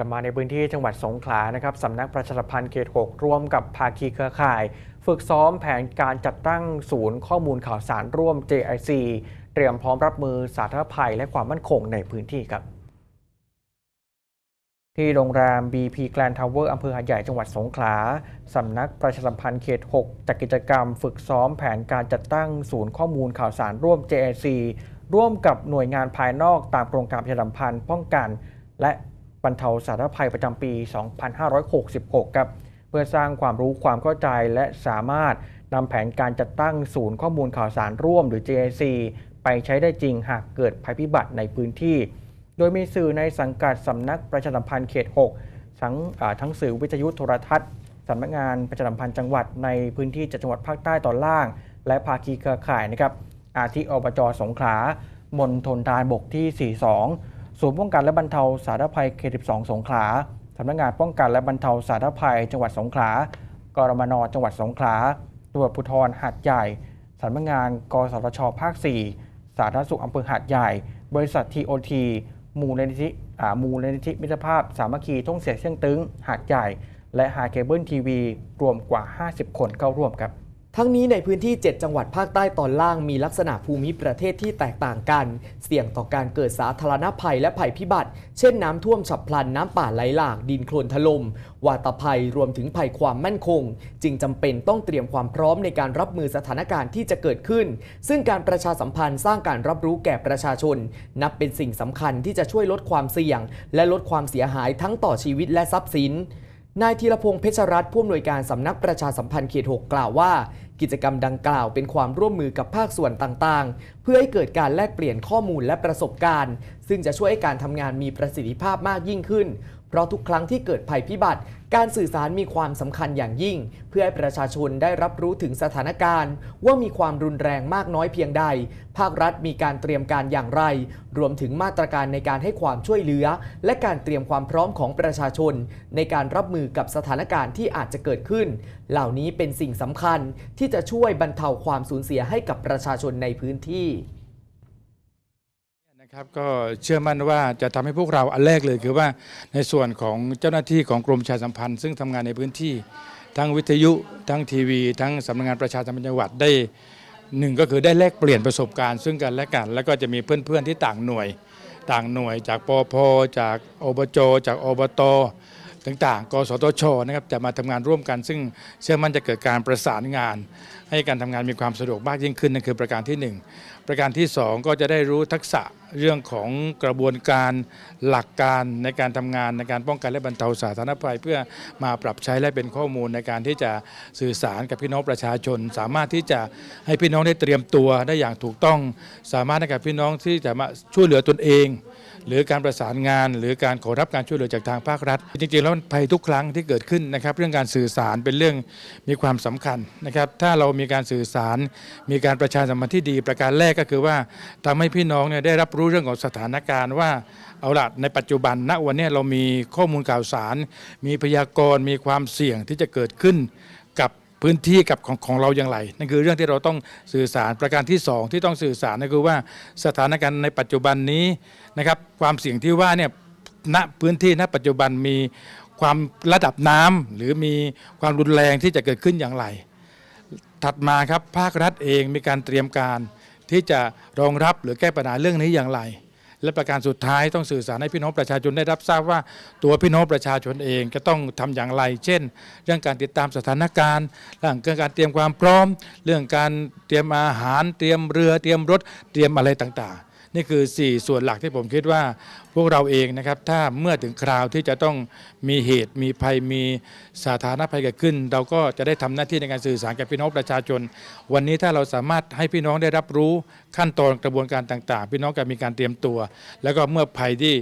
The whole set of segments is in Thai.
ลับมาในพื้นที่จังหวัดสงขลานะครับสำนักประชาสัมพันธ์เขต 6 ร่วมกับภาคีเครือข่าย ฝึกซ้อมแผนการจัดตั้งศูนย์ข้อมูลข่าวสารร่วม JIC เตรียมพร้อมรับมือสาธารณภัยและความมั่นคงในพื้นที่ครับ ที่โรงแรม BP Grand Tower อำเภอหาดใหญ่จังหวัดสงขลาสำนักประชาสัมพันธ์เขต 6 จัดกิจกรรม ฝึกซ้อมแผนการจัดตั้งศูนย์ข้อมูลข่าวสารร่วม JIC ร่วมกับหน่วยงานภายนอกตามโครงการประชาสัมพันธ์ป้องกัน และ บรรเทาสาธารณภัยประจำปี 2566 ครับ เพื่อสร้างความรู้ความเข้าใจและสามารถนำแผนการจัดตั้งศูนย์ข้อมูลข่าวสารร่วมหรือ JIC ไปใช้ได้จริงหากเกิดภัยพิบัติในพื้นที่ โดยมีสื่อในสังกัดสำนักประชาสัมพันธ์เขต 6 ทั้งทั้งสื่อวิทยุโทรทัศน์สำนักงานประชาสัมพันธ์จังหวัดในพื้นที่จังหวัดภาคใต้ตอนล่าง และภาคีเครือข่ายนะครับอาทิอบจสงขลามณฑลทารบกที่ 42 ศูนย์ป้องกันและบรรเทาสาธารณภัยเขต12 สงขลาสำนักงานป้องกันและบรรเทาสาธารณภัย จังหวัดสงขลากรมนจังหวัดสงขลาตำรวจภูธรหาดใหญ่สำนักงาน กสทช ภาค 4 สาธารณสุขอำเภอหาดใหญ่ บริษัท TOT มูลนิธิมูลนิธิมิตรภาพ สามัคคีท่องเสียเชียงตึง หาดใหญ่ และหาเคเบิลทีวี รวมกว่า 50 คนเข้าร่วมครับ ทั้งนี้ในพื้นที่ 7 จังหวัดภาคใต้ตอนล่างมีลักษณะภูมิประเทศที่แตกต่างกัน เสี่ยงต่อการเกิดสาธารณภัยและภัยพิบัติ เช่นน้ำท่วมฉับพลันน้ำป่าไหลหลาก ดินโคลนถล่มวาตภัยรวมถึงภัยความมั่นคง จึงจำเป็นต้องเตรียมความพร้อมในการรับมือสถานการณ์ที่จะเกิดขึ้น ซึ่งการประชาสัมพันธ์สร้างการรับรู้แก่ประชาชน นับเป็นสิ่งสำคัญที่จะช่วยลดความเสี่ยง และลดความเสียหายทั้งต่อชีวิตและทรัพย์สิน นายธีรพงศ์เพชรรัตน์ผู้อำนวยการสำนักประชาสัมพันธ์เขต 6 กล่าวว่า กิจกรรมดังกล่าวเป็นความร่วมมือกับภาคส่วนต่างๆ เพื่อให้เกิดการแลกเปลี่ยนข้อมูลและประสบการณ์ ซึ่งจะช่วยให้การทำงานมีประสิทธิภาพมากยิ่งขึ้น เพราะทุกครั้งที่เกิดภัยพิบัติ การสื่อสารมีความสำคัญอย่างยิ่ง เพื่อให้ประชาชนได้รับรู้ถึงสถานการณ์ ว่ามีความรุนแรงมากน้อยเพียงใด ภาครัฐมีการเตรียมการอย่างไร รวมถึงมาตรการในการให้ความช่วยเหลือ และการเตรียมความพร้อมของประชาชน ในการรับมือกับสถานการณ์ที่อาจจะเกิดขึ้น เหล่านี้เป็นสิ่งสำคัญที่จะช่วยบรรเทาความสูญเสียให้กับประชาชนในพื้นที่ ครับก็เชื่อมั่นว่าจะทำให้พวกเราอันแรกเลยคือว่าในส่วนของเจ้าหน้าที่ของกรมประชาสัมพันธ์ ซึ่งทำงานในพื้นที่ ทั้งวิทยุทั้งทีวี ทั้งสำนักงานประชาสัมพันธ์จังหวัดได้หนึ่งก็คือได้แลกเปลี่ยนประสบการณ์ ซึ่งกันและกัน แล้วก็จะมีเพื่อนๆที่ต่างหน่วย ต่างหน่วยจากปพจากอบจจากอบต ต่างๆ กสทชนะครับจะมาทำงานร่วมกัน ซึ่งเชื่อมั่นจะเกิดการประสานงาน ให้การทำงานมีความสะดวกมากยิ่งขึ้นนั่นคือประการที่หนึ่งประการที่ 2 ก็จะได้รู้ทักษะเรื่องของกระบวนการหลักการในการทำงานในการป้องกันและบรรเทาสาธารณภัย เพื่อมาปรับใช้และเป็นข้อมูลในการที่จะสื่อสารกับพี่น้องประชาชน สามารถที่จะให้พี่น้องได้เตรียมตัวได้อย่างถูกต้อง สามารถให้กับพี่น้องที่จะมาช่วยเหลือตนเอง หรือการประสานงาน หรือการขอรับการช่วยเหลือจากทางภาครัฐ จริงๆแล้วภัยทุกครั้งที่เกิดขึ้นนะครับ เรื่องการสื่อสารเป็นเรื่องมีความสำคัญนะครับ ถ้าเรามีการสื่อสาร มีการประชาสัมพันธ์ที่ดี ประการแรกก็คือว่าทำให้พี่น้องเนี่ยได้รับรู้เรื่องของสถานการณ์ว่าเอาละในปัจจุบันณวันนี้เรามีข้อมูลข่าวสาร มีพยากรณ์มีความเสี่ยงที่จะเกิดขึ้นกับ พื้นที่กับของของเราอย่างไร นั่นคือเรื่องที่เราต้องสื่อสารประการที่สองที่ต้องสื่อสารนั่นคือว่าสถานการณ์ในปัจจุบันนี้นะครับความเสี่ยงที่ว่าเนี่ยณพื้นที่ณปัจจุบันมีความระดับน้ำหรือมีความรุนแรงที่จะเกิดขึ้นอย่างไร ถัดมาครับภาครัฐเองมีการเตรียมการที่จะรองรับหรือแก้ปัญหาเรื่องนี้อย่างไร และประการสุดท้ายต้องสื่อสารให้พี่น้องประชาชนได้รับทราบว่าตัวพี่น้องประชาชนเองจะต้องทำอย่างไร เช่น เรื่องการติดตามสถานการณ์เรื่องการเตรียมความพร้อม เรื่องการเตรียมอาหาร เตรียมเรือเตรียมรถเตรียมอะไรต่างๆ นี่คือ 4 ส่วนหลักที่ผมคิดว่า พวกเราเองนะครับ ถ้าเมื่อถึงคราวที่จะต้องมีเหตุมีภัยมีสาธารณภัยเกิดขึ้น เราก็จะได้ทำหน้าที่ในการสื่อสารกับพี่น้องประชาชน วันนี้ถ้าเราสามารถให้พี่น้องได้รับรู้ขั้นตอนกระบวนการต่าง ๆ พี่น้องก็มีการเตรียมตัว แล้วก็เมื่อภัยที่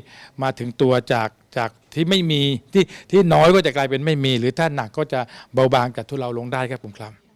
มาถึงตัวจากจากที่ไม่มีที่ที่น้อยก็จะกลายเป็นไม่มี หรือถ้าหนักก็จะเบาบางกับทุเลาลงได้ครับผมครับ